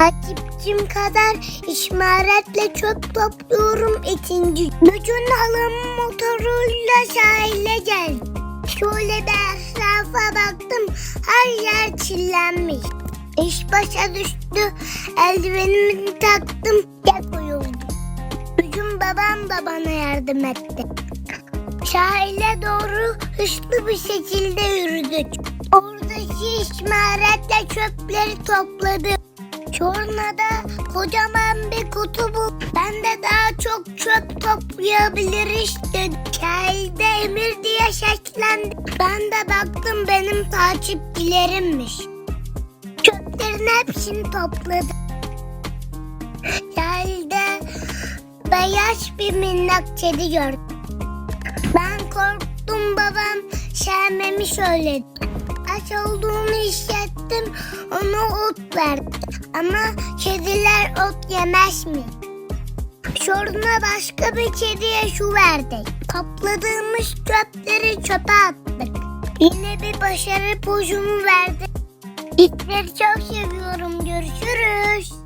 Takipçim kadar işaretle çöp topluyorum ikinci. Bütün halım motoruyla sahile geldi. Şöyle bir etrafa baktım her yer çillenmiş. İş başa düştü eldivenimi taktım tek koyuldum. Bugün babam da bana yardım etti. Sahile doğru hızlı bir şekilde yürüdük. Oradaki işaretle çöpleri topladım. Sonra kocaman bir kutu bul. Ben de daha çok çöp toplayabiliriz dedi. Sahilde Emir diye seslendi. Ben de baktım benim takipçilerimmiş. Çöplerin hepsini topladım. Sahilde beyaz bir minnak kedi gördüm. Ben korktum babam sevmemi söyledi. Aç olduğumu hissettim ona ot verdim. Ama kediler ot yemez mi? Sonra başka bir kediye şu verdik. Topladığımız çöpleri çöpe attık. Yine bir başarı pozumu verdi. İtleri çok seviyorum. Görüşürüz.